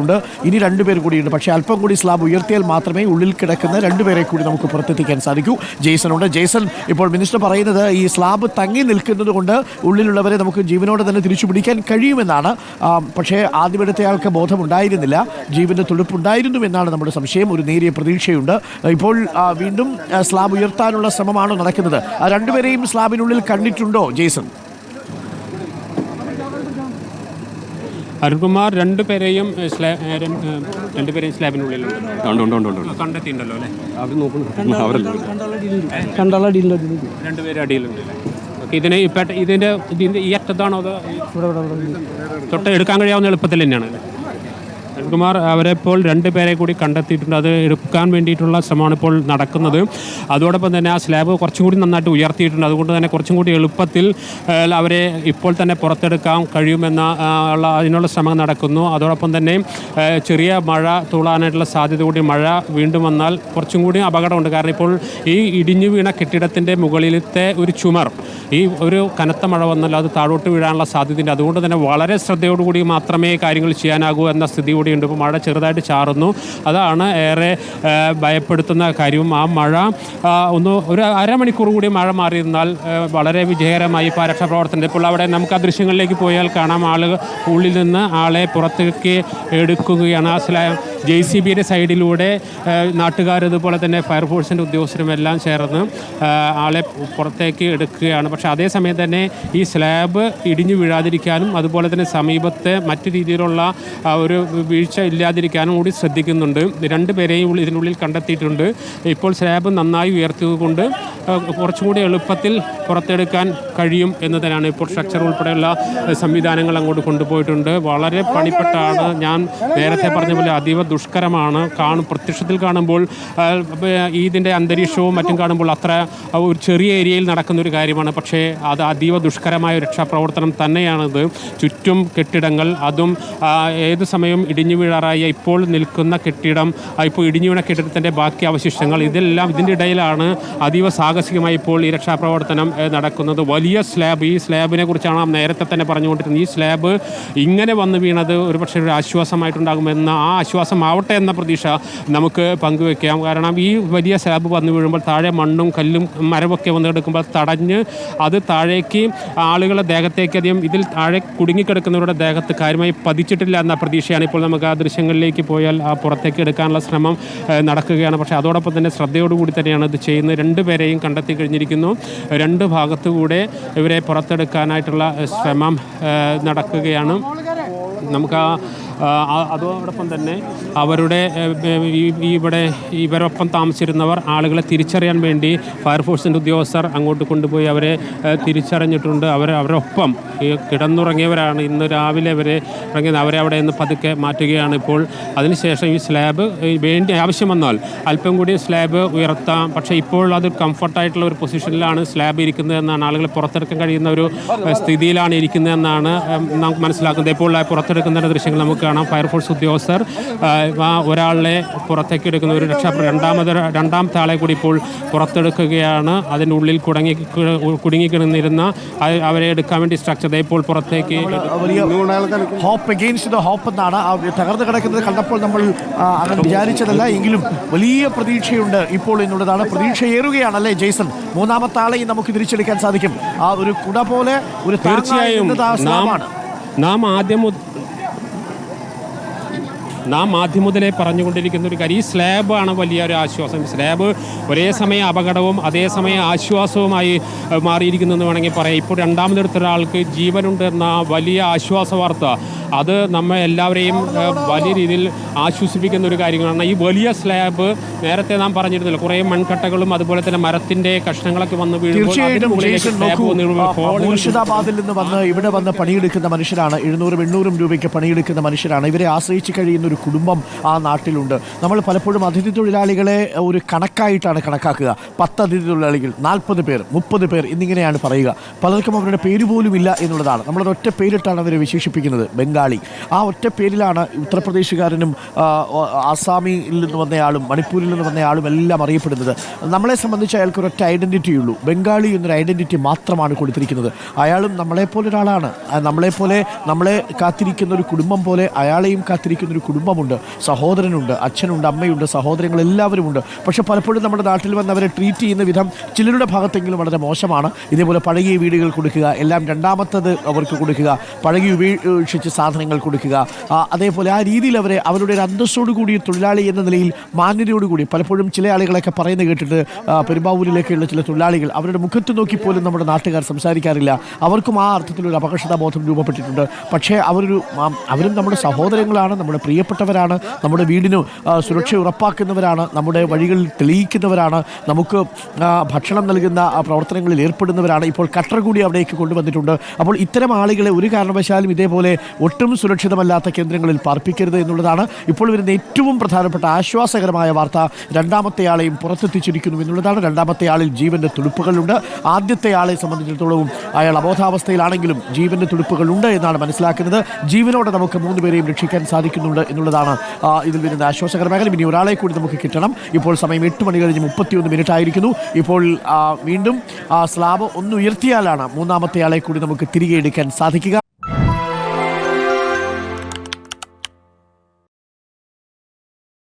ഉണ്ട്. ഇനി രണ്ടുപേർ കൂടിയുണ്ട്. പക്ഷേ അല്പം കൂടി സ്ലാബ് ഉയർത്തിയാൽ മാത്രമേ ഉള്ളിൽ കിടക്കുന്ന രണ്ടുപേരെ കൂടി നമുക്ക് പുറത്തെത്തിക്കാൻ സാധിക്കൂ. ജെയ്സൺ ഉണ്ട്. ജെയ്സൺ ഇപ്പോൾ മിനിസ്റ്റർ പറയുന്നത് ഈ സ്ലാബ് തങ്ങി നിൽക്കുന്നത് കൊണ്ട് ഉള്ളിലുള്ളവരെ നമുക്ക് ജീവനോടെ തന്നെ തിരിച്ചു പിടിക്കാൻ കഴിയുമെന്നാണ്. പക്ഷേ ആദ്യമെടുത്ത ആൾക്ക് ബോധമുണ്ടായിരുന്നില്ല. ജീവന്റെ തുടുപ്പുണ്ടായിരുന്നു എന്നാണ് നമ്മുടെ സംശയം. ഒരു നേരിയ പ്രതീക്ഷയുണ്ട്. ഇപ്പോൾ വീണ്ടും സ്ലാബ് ഉയർത്താനുള്ള ശ്രമമാണോ നടക്കുന്നത്. രണ്ടുപേരെയും സ്ലാബിനുള്ളിൽ കണ്ടിട്ടുണ്ടോ ജെയ്സൺ അരുൺകുമാർ രണ്ടുപേരെയും രണ്ടുപേരെയും സ്ലാബിനുള്ളിലുണ്ട് കണ്ടെത്തിയിട്ടുണ്ടല്ലോ അല്ലേ? അവർ നോക്കുന്നു അവരല്ല? രണ്ടുപേരും അടിയിലുണ്ട് അല്ലേ? ഓക്കെ ഇതിന് ഇപ്പം ഇതിന്റെ ഇതിന്റെ ഈ അറ്റത്താണോ അതോ തൊട്ട് എടുക്കാൻ കഴിയാവുന്ന എളുപ്പത്തിൽ തന്നെയാണ് അരുൺകുമാർ അവരെ ഇപ്പോൾ രണ്ട് പേരെ കൂടി കണ്ടെത്തിയിട്ടുണ്ട്. അത് എടുക്കാൻ വേണ്ടിയിട്ടുള്ള ശ്രമമാണ് ഇപ്പോൾ നടക്കുന്നത്. അതോടൊപ്പം തന്നെ ആ സ്ലാബ് കുറച്ചും കൂടി നന്നായിട്ട് ഉയർത്തിയിട്ടുണ്ട്. അതുകൊണ്ട് തന്നെ കുറച്ചും കൂടി എളുപ്പത്തിൽ അവരെ ഇപ്പോൾ തന്നെ പുറത്തെടുക്കാൻ കഴിയുമെന്ന ഉള്ള അതിനുള്ള ശ്രമം നടക്കുന്നു. അതോടൊപ്പം തന്നെ ചെറിയ മഴ തൂളാനായിട്ടുള്ള സാധ്യത കൂടി മഴ വീണ്ടും വന്നാൽ കുറച്ചും കൂടി അപകടമുണ്ട്. കാരണം ഇപ്പോൾ ഈ ഇടിഞ്ഞു വീണ കെട്ടിടത്തിന്റെ മുകളിലത്തെ ഒരു ചുമർ ഈ ഒരു കനത്ത മഴ വന്നാൽ അത് താഴോട്ട് വീഴാനുള്ള സാധ്യതയുണ്ട്. അതുകൊണ്ട് തന്നെ വളരെ ശ്രദ്ധയോടുകൂടി മാത്രമേ കാര്യങ്ങൾ ചെയ്യാനാകൂ എന്ന സ്ഥിതി കൂടിയുണ്ട് ഇപ്പോൾ മഴ ചെറുതായിട്ട് ചാറുന്നു. അതാണ് ഏറെ ഭയപ്പെടുത്തുന്ന കാര്യവും. ആ മഴ ഒന്ന് ഒരു അരമണിക്കൂർ കൂടി മഴ മാറിയിരുന്നാൽ വളരെ വിജയകരമായി ഇപ്പോൾ രക്ഷാപ്രവർത്തനം ഇപ്പോൾ അവിടെ നമുക്ക് ആ ദൃശ്യങ്ങളിലേക്ക് പോയാൽ കാണാം. ആളുകൾ ഉള്ളിൽ നിന്ന് ആളെ പുറത്തേക്ക് എടുക്കുകയാണ്. ആ ജെ സി ബിയുടെ സൈഡിലൂടെ നാട്ടുകാർ ഇതുപോലെ തന്നെ ഫയർഫോഴ്സിന്റെ ഉദ്യോഗസ്ഥരും എല്ലാം ചേർന്ന് ആളെ പുറത്തേക്ക് എടുക്കുകയാണ്. പക്ഷേ അതേസമയം തന്നെ ഈ സ്ലാബ് ഇടിഞ്ഞു വീഴാതിരിക്കാനും അതുപോലെ തന്നെ സമീപത്തെ മറ്റു രീതിയിലുള്ള ഒരു വീഴ്ച ഇല്ലാതിരിക്കാനും കൂടി ശ്രദ്ധിക്കുന്നുണ്ട്. രണ്ട് പേരെയും ഇതിനുള്ളിൽ കണ്ടെത്തിയിട്ടുണ്ട്. ഇപ്പോൾ സ്ലാബ് നന്നായി ഉയർത്തിയതുകൊണ്ട് കുറച്ചുകൂടി കുറച്ചും കൂടി എളുപ്പത്തിൽ പുറത്തെടുക്കാൻ കഴിയും എന്ന് തന്നെയാണ് ഇപ്പോൾ സ്ട്രക്ചർ ഉൾപ്പെടെയുള്ള സംവിധാനങ്ങൾ അങ്ങോട്ട് കൊണ്ടുപോയിട്ടുണ്ട്. വളരെ പണിപ്പെട്ടാണ്. ഞാൻ നേരത്തെ പറഞ്ഞ പോലെ അതീവ ദുഷ്കരമാണ് കാണും പ്രത്യക്ഷത്തിൽ കാണുമ്പോൾ ഇതിന്റെ അന്തരീക്ഷവും മറ്റും കാണുമ്പോൾ അത്ര ഒരു ചെറിയ ഏരിയയിൽ നടക്കുന്ന ഒരു കാര്യമാണ്. പക്ഷേ അത് അതീവ ദുഷ്കരമായ രക്ഷാപ്രവർത്തനം തന്നെയാണിത്. ചുറ്റും കെട്ടിടങ്ങൾ അതും ഏത് സമയവും ഇടിഞ്ഞു വീഴാറായ ഇപ്പോൾ നിൽക്കുന്ന കെട്ടിടം ഇപ്പോൾ ഇടിഞ്ഞു വീണ കെട്ടിടത്തിന്റെ ബാക്കി അവശിഷ്ടങ്ങൾ ഇതെല്ലാം ഇതിന്റെ ഇടയിലാണ് അതീവ സാഹസികമായി ഇപ്പോൾ ഈ രക്ഷാപ്രവർത്തനം നടക്കുന്നത്. വലിയ സ്ലാബ് ഈ സ്ലാബിനെ കുറിച്ചാണ് നേരത്തെ തന്നെ പറഞ്ഞുകൊണ്ടിരുന്നത്. ഈ സ്ലാബ് ഇങ്ങനെ വന്ന് വീണത് ഒരു പക്ഷേ ഒരു ആശ്വാസമായിട്ടുണ്ടാകുമെന്ന ആ ആശ്വാസമാവട്ടെ എന്ന പ്രതീക്ഷ നമുക്ക് പങ്കുവെക്കാം. കാരണം ഈ വലിയ സ്ലാബ് വന്നു വീഴുമ്പോൾ താഴെ മണ്ണും കല്ലും മരമൊക്കെ വന്ന് കിടക്കുമ്പോൾ തടഞ്ഞ് അത് താഴേക്ക് ആളുകളെ ദേഹത്തേക്ക് അധികം ഇതിൽ താഴെ കുടുങ്ങിക്കിടക്കുന്നവരുടെ ദേഹത്ത് കാര്യമായി പതിച്ചിട്ടില്ല എന്ന പ്രതീക്ഷയാണ് ഇപ്പോൾ നമുക്ക് ആ ദൃശ്യങ്ങളിലേക്ക് പോയാൽ ആ പുറത്തേക്ക് എടുക്കാനുള്ള ശ്രമം നടക്കുകയാണ്. പക്ഷേ അതോടൊപ്പം തന്നെ ശ്രദ്ധയോടുകൂടി തന്നെയാണ് ഇത് ചെയ്യുന്നത്. രണ്ടുപേരെയും കണ്ടെത്തി കഴിഞ്ഞിരിക്കുന്നു. രണ്ട് ഭാഗത്തുകൂടെ ഇവരെ പുറത്തെടുക്കാനായിട്ടുള്ള ശ്രമം നടക്കുകയാണ്. നമുക്ക് ആ- അതോടൊപ്പം തന്നെ അവരുടെ ഇവിടെ ഇവരൊപ്പം താമസിച്ചിരുന്നവർ ആളുകളെ തിരിച്ചറിയാൻ വേണ്ടി ഫയർഫോഴ്സിന്റെ ഉദ്യോഗസ്ഥർ അങ്ങോട്ട് കൊണ്ടുപോയി അവരെ തിരിച്ചറിഞ്ഞിട്ടുണ്ട്. അവർ അവരൊപ്പം കിടന്നുറങ്ങിയവരാണ്. ഇന്ന് രാവിലെ അവരെ ഇറങ്ങിയത് അവരെ അവിടെ നിന്ന് പതുക്കെ മാറ്റുകയാണ് ഇപ്പോൾ. അതിനുശേഷം ഈ സ്ലാബ് വേണ്ടി ആവശ്യം വന്നാൽ അല്പം കൂടി സ്ലാബ് ഉയർത്താം. പക്ഷേ ഇപ്പോൾ അത് കംഫർട്ടായിട്ടുള്ള ഒരു പൊസിഷനിലാണ് സ്ലാബ് ഇരിക്കുന്നത് എന്നാണ് ആളുകളെ പുറത്തെടുക്കാൻ കഴിയുന്ന ഒരു സ്ഥിതിയിലാണ് ഇരിക്കുന്നതെന്നാണ് നമുക്ക് മനസ്സിലാക്കുന്നത്. ഇപ്പോൾ പുറത്തെടുക്കുന്ന ദൃശ്യങ്ങൾ നമുക്ക് കാണാം. ഫയർഫോഴ്സ് ഉദ്യോഗസ്ഥർ ഒരാളെ പുറത്തേക്ക് എടുക്കുന്ന ഒരു രക്ഷാ രണ്ടാമത് രണ്ടാമത്തെ ആളെ കൂടി ഇപ്പോൾ പുറത്തെടുക്കുകയാണ്. അതിനുള്ളിൽ കുടങ്ങി കുടുങ്ങിക്കിടന്നിരുന്ന അവരെ എടുക്കാൻ വേണ്ടി സ്ട്രക്ചർ ഇപ്പോൾ പുറത്തേക്ക് ഹോപ്പ് അഗെയിൻസ്റ്റ് ദ ഹോപ്പ് എന്നാണ് തകർന്നു കിടക്കുന്നത്. കണ്ടപ്പോൾ നമ്മൾ അങ്ങനെ വിചാരിച്ചതല്ല. എങ്കിലും വലിയ പ്രതീക്ഷയുണ്ട് ഇപ്പോൾ എന്നുള്ളതാണ്. പ്രതീക്ഷയേറുകയാണ് ഏറുകയാണല്ലേ ജെയ്സൺ? മൂന്നാമത്തെ ആളെയും നമുക്ക് തിരിച്ചെടുക്കാൻ സാധിക്കും. ആ ഒരു കുട പോലെ ഒരു തീർച്ചയായും. നാം ആദ്യം നാം ആദ്യം മുതലേ പറഞ്ഞുകൊണ്ടിരിക്കുന്ന ഒരു കാര്യം ഈ സ്ലാബാണ് വലിയൊരു ആശ്വാസം. സ്ലാബ് ഒരേ സമയം അപകടവും അതേസമയം ആശ്വാസവുമായി മാറിയിരിക്കുന്നു എന്ന് വേണമെങ്കിൽ പറയാം. ഇപ്പോൾ രണ്ടാമതെടുത്ത ഒരാൾക്ക് ജീവനുണ്ട് എന്ന വലിയ ആശ്വാസ വാർത്ത അത് നമ്മെ എല്ലാവരെയും വലിയ രീതിയിൽ ആശ്വസിപ്പിക്കുന്ന ഒരു കാര്യങ്ങളാണ്. ഈ വലിയ സ്ലാബ് നേരത്തെ നാം പറഞ്ഞിരുന്നില്ല കുറേ മൺകട്ടകളും അതുപോലെ തന്നെ മരത്തിന്റെ കഷ്ണങ്ങളൊക്കെ വന്ന് മുർഷിദാബാദിൽ നിന്ന് വന്ന് ഇവിടെ വന്ന് പണിയെടുക്കുന്ന മനുഷ്യരാണ്. എഴുന്നൂറും എണ്ണൂറും രൂപയ്ക്ക് പണിയെടുക്കുന്ന മനുഷ്യരാണ്. ഇവരെ ആശ്രയിച്ച് കഴിയുന്ന ഒരു കുടുംബം ആ നാട്ടിലുണ്ട്. നമ്മൾ പലപ്പോഴും അതിഥി തൊഴിലാളികളെ ഒരു കണക്കായിട്ടാണ് കണക്കാക്കുക. പത്ത് അതിഥി തൊഴിലാളികൾ നാൽപ്പത് പേർ മുപ്പത് പേർ എന്നിങ്ങനെയാണ് പറയുക. പലർക്കും അവരുടെ പേര് പോലും ഇല്ല എന്നുള്ളതാണ്. നമ്മളൊരൊറ്റ പേരിട്ടാണ് അവരെ വിശേഷിപ്പിക്കുന്നത്. ബംഗാൾ തൊഴിലാളി ആ ഒറ്റ പേരിലാണ് ഉത്തർപ്രദേശുകാരനും ആസാമിയിൽ നിന്ന് വന്നയാളും മണിപ്പൂരിൽ നിന്ന് വന്നയാളും എല്ലാം അറിയപ്പെടുന്നത്. നമ്മളെ സംബന്ധിച്ച് അയാൾക്ക് ഒരൊറ്റ ഐഡന്റിറ്റി ഉള്ളൂ. ബംഗാളി എന്നൊരു ഐഡന്റിറ്റി മാത്രമാണ് കൊടുത്തിരിക്കുന്നത്. അയാളും നമ്മളെപ്പോലെ ഒരാളാണ്. നമ്മളെപ്പോലെ നമ്മളെ കാത്തിരിക്കുന്ന ഒരു കുടുംബം പോലെ അയാളെയും കാത്തിരിക്കുന്ന ഒരു കുടുംബമുണ്ട്. സഹോദരനുണ്ട് അച്ഛനുണ്ട് അമ്മയുണ്ട് സഹോദരങ്ങൾ എല്ലാവരുമുണ്ട്. പക്ഷെ പലപ്പോഴും നമ്മുടെ നാട്ടിൽ വന്ന് അവരെ ട്രീറ്റ് ചെയ്യുന്ന വിധം ചിലരുടെ ഭാഗത്തെങ്കിലും വളരെ മോശമാണ്. ഇതേപോലെ പഴകിയ വീടുകൾ കൊടുക്കുക എല്ലാം രണ്ടാമത്തത് അവർക്ക് കൊടുക്കുക പഴകി ഉപേക്ഷിച്ച് സാധനങ്ങൾ കൊടുക്കുക. അതേപോലെ ആ രീതിയിൽ അവരെ അവരുടെ ഒരു അന്തസ്സോടു കൂടി തൊഴിലാളി എന്ന നിലയിൽ മാന്യതയോടുകൂടി പലപ്പോഴും ചില ആളുകളൊക്കെ പറയുന്നത് കേട്ടിട്ട് പെരുമ്പാവൂരിലേക്കുള്ള ചില തൊഴിലാളികൾ അവരുടെ മുഖത്ത് നോക്കി പോലും നമ്മുടെ നാട്ടുകാർ സംസാരിക്കാറില്ല. അവർക്കും ആ അർത്ഥത്തിലൊരു അപകർഷതാബോധം രൂപപ്പെട്ടിട്ടുണ്ട്. പക്ഷേ അവരൊരു അവരും നമ്മുടെ സഹോദരങ്ങളാണ് നമ്മുടെ പ്രിയപ്പെട്ടവരാണ് നമ്മുടെ വീടിന് സുരക്ഷ ഉറപ്പാക്കുന്നവരാണ് നമ്മുടെ വഴികളിൽ തെളിയിക്കുന്നവരാണ് നമുക്ക് ഭക്ഷണം നൽകുന്ന പ്രവർത്തനങ്ങളിൽ ഏർപ്പെടുന്നവരാണ്. ഇപ്പോൾ കട്ടർ കൂടി അവിടേക്ക് കൊണ്ടുവന്നിട്ടുണ്ട്. അപ്പോൾ ഇത്തരം ആളുകളെ ഒരു കാരണവശാലും ഇതേപോലെ സുരക്ഷിതമല്ലാത്ത കേന്ദ്രങ്ങളിൽ പാർപ്പിക്കരുത് എന്നുള്ളതാണ് ഇപ്പോൾ വരുന്ന ഏറ്റവും പ്രധാനപ്പെട്ട ആശ്വാസകരമായ വാർത്ത. രണ്ടാമത്തെ ആളെയും പുറത്തെത്തിച്ചിരിക്കുന്നു എന്നുള്ളതാണ്. രണ്ടാമത്തെ ആളിൽ ജീവന്റെ തുടുപ്പുകളുണ്ട്. ആദ്യത്തെ ആളെ സംബന്ധിച്ചിടത്തോളവും അയാൾ അബോധാവസ്ഥയിലാണെങ്കിലും ജീവന്റെ തുടുപ്പുകളുണ്ട് എന്നാണ് മനസ്സിലാക്കുന്നത്. ജീവനോടെ നമുക്ക് മൂന്ന് പേരെയും രക്ഷിക്കാൻ സാധിക്കുന്നുണ്ട് എന്നുള്ളതാണ് ഇതിൽ വരുന്ന ആശ്വാസകരമായ. ഇനി ഒരാളെ കൂടി നമുക്ക് കിട്ടണം. ഇപ്പോൾ സമയം എട്ട് മണി കഴിഞ്ഞ് മുപ്പത്തിയൊന്ന് മിനിറ്റ് ആയിരിക്കുന്നു. ഇപ്പോൾ വീണ്ടും സ്ലാബ് ഒന്ന് ഉയർത്തിയാലാണ് മൂന്നാമത്തെ ആളെ കൂടി നമുക്ക് തിരികെ എടുക്കാൻ സാധിക്കുക.